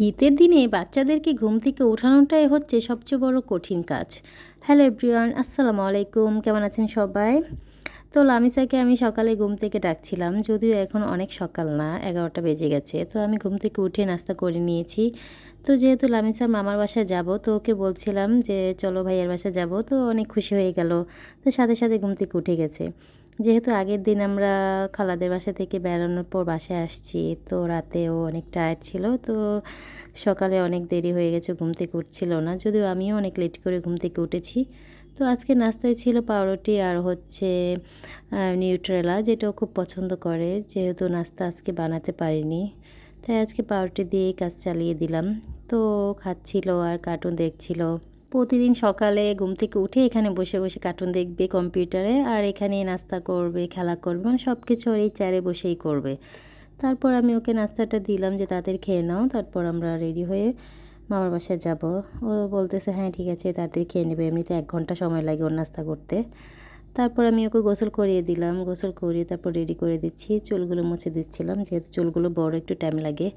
শীতের দিনে বাচ্চাদেরকে ঘুম থেকে ওঠানোটাই হচ্ছে সবচেয়ে বড় কঠিন কাজ। হ্যালো এভরিওয়ান, আসসালামু আলাইকুম। কেমন আছেন সবাই? তো লামিসাকে আমি সকালে ঘুম থেকে ডাকছিলাম, যদিও এখন অনেক সকাল না, এগারোটা বেজে গেছে। তো আমি ঘুম থেকে উঠে নাস্তা করে নিয়েছি। তো যেহেতু লামিসার মামার বাসায় যাব, তো ওকে বলছিলাম যে, চলো ভাইয়ের বাসায় যাব। তো অনেক খুশি হয়ে গেল। তো সাথে সাথে ঘুম থেকে উঠে গেছে। যেহেতু আগের দিন আমরা খালাদের বাসা থেকে বেড়ানোর পর বাসায় আসছি, তো রাতেও অনেক টায়ার্ড ছিল, তো সকালে অনেক দেরি হয়ে গেছে, ঘুম থেকে উঠছিল না। যদিও আমিও অনেক লেট করে ঘুম থেকে উঠেছি। তো আজকে নাস্তায় ছিল পাউরুটি আর হচ্ছে নিউট্রেলা যেটাও খুব পছন্দ করে, যেহেতু নাস্তা আজকে বানাতে পারিনি। তাই আজকে পাউরুটি দিয়েই কাজ চালিয়ে দিলাম। তো খাচ্ছিল আর কার্টুন দেখছিল। প্রতিদিন সকালে ঘুম থেকে উঠে এখানে বসে বসে কার্টুন দেখবে কম্পিউটারে আর এখানে নাস্তা করবে, খেলা করবে মানে সব কিছু ওর এই চেয়ারে বসেই করবে। তারপর আমি ওকে নাস্তাটা দিলাম যে, তাদের খেয়ে নাও। তারপর আমরা রেডি হয়ে মামার বাসায় যাব। ও বলতেছে হ্যাঁ ঠিক আছে, তাদের খেয়ে নেবে। এমনিতে এক ঘণ্টা সময় লাগে ওর নাস্তা করতে। তারপর আমি ওকে গোসল করিয়ে দিলাম, গোসল করিয়ে তারপর রেডি করে দিচ্ছি। চুলগুলো মুছে দিচ্ছিলাম, যেহেতু চুলগুলো বড় একটু টাইম লাগে।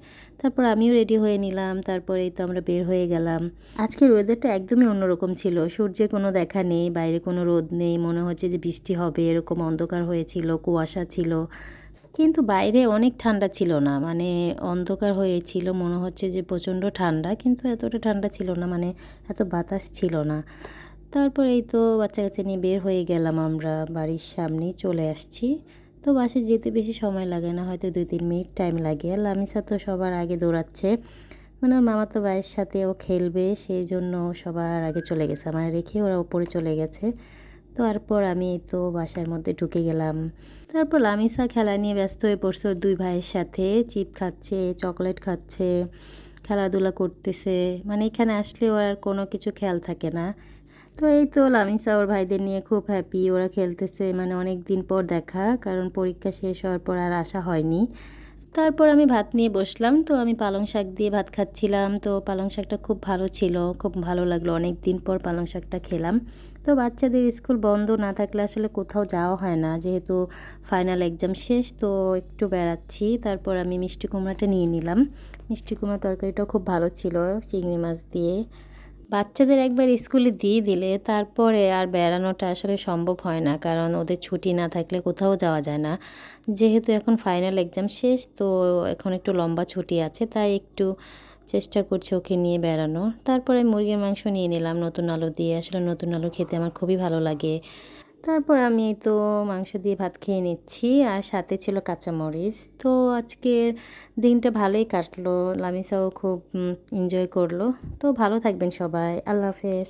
তারপর আমিও রেডি হয়ে নিলাম, তারপর এই তো আমরা বের হয়ে গেলাম। আজকের ওয়েদারটা একদমই অন্যরকম ছিল। সূর্যের কোনো দেখা নেই, বাইরে কোনো রোদ নেই, মনে হচ্ছে যে বৃষ্টি হবে, এরকম অন্ধকার হয়েছিল, কুয়াশা ছিল। কিন্তু বাইরে অনেক ঠান্ডা ছিল না মানে অন্ধকার হয়েছিল, মনে হচ্ছে যে প্রচণ্ড ঠান্ডা, কিন্তু এতটা ঠান্ডা ছিল না মানে এত বাতাস ছিল না। তারপর এই তো বাচ্চা কাচ্চা নিয়ে বের হয়ে গেলাম আমরা বাড়ির সামনেই চলে আসছি। তো বাসে যেতে বেশি সময় লাগে না, হয়তো দুই, তিন মিনিট টাইম লাগে। আর লামিসা তো সবার আগে দৌড়াচ্ছে। মানে ওর মামাতো ভাইয়ের সাথে ও খেলবে, সেই জন্য সবার আগে চলে গেছে। আমার রেখে ওরা ওপরে চলে গেছে। তো তারপর আমি এই তো বাসার মধ্যে ঢুকে গেলাম। তারপর লামিসা খেলা নিয়ে ব্যস্ত হয়ে পড়ছে ওর দুই ভাইয়ের সাথে। চিপ খাচ্ছে, চকলেট খাচ্ছে, খেলাধুলা করতেছে। মানে এখানে আসলে ওর আর কোনো কিছু খেয়াল থাকে না। তো এই তো লামিসা ওর ভাইদের নিয়ে খুব হ্যাপি ওরা খেলতেছে মানে অনেক দিন পর দেখা, কারণ পরীক্ষা শেষ হওয়ার পর আর আসা হয়নি। তারপর আমি ভাত নিয়ে বসলাম, তো আমি পালং শাক দিয়ে ভাত খাচ্ছিলাম, তো পালং শাকটা খুব ভালো ছিল, খুব ভালো লাগল অনেক দিন পর পালং শাকটা খেলাম। তো বাচ্চাদের স্কুল বন্ধ না থাকলে আসলে কোথাও যাওয়া হয় না, যেহেতু ফাইনাল এক্সাম শেষ, তো একটু বেড়াচ্ছি, তারপর আমি মিষ্টি কুমড়াটা নিয়ে নিলাম। মিষ্টি কুমড়া তরকারিটাও খুব ভালো ছিল, চিংড়ি মাছ দিয়ে। বাচ্চাদের একবার স্কুলে দিয়ে দিলে তারপরে আর বেড়ানোটা আসলে সম্ভব হয় না, কারণ ওদের ছুটি না থাকলে কোথাও যাওয়া যায় না। যেহেতু এখন ফাইনাল এক্সাম শেষ, তো এখন একটু লম্বা ছুটি আছে, তাই একটু চেষ্টা করছি ওকে নিয়ে বেড়ানো তারপরে মুরগির মাংস নিয়ে নিলাম, নতুন আলু দিয়ে। আসলে নতুন আলু খেতে আমার খুবই ভালো লাগে। তারপর আমি তো মাংস দিয়ে ভাত খেয়ে নিচ্ছি, আর সাথে ছিল কাঁচামরিচ। তো আজকের দিনটা ভালোই কাটলো, লামিসাও খুব এনজয় করল। তো ভালো থাকবেন সবাই, আল্লাহ হাফেজ।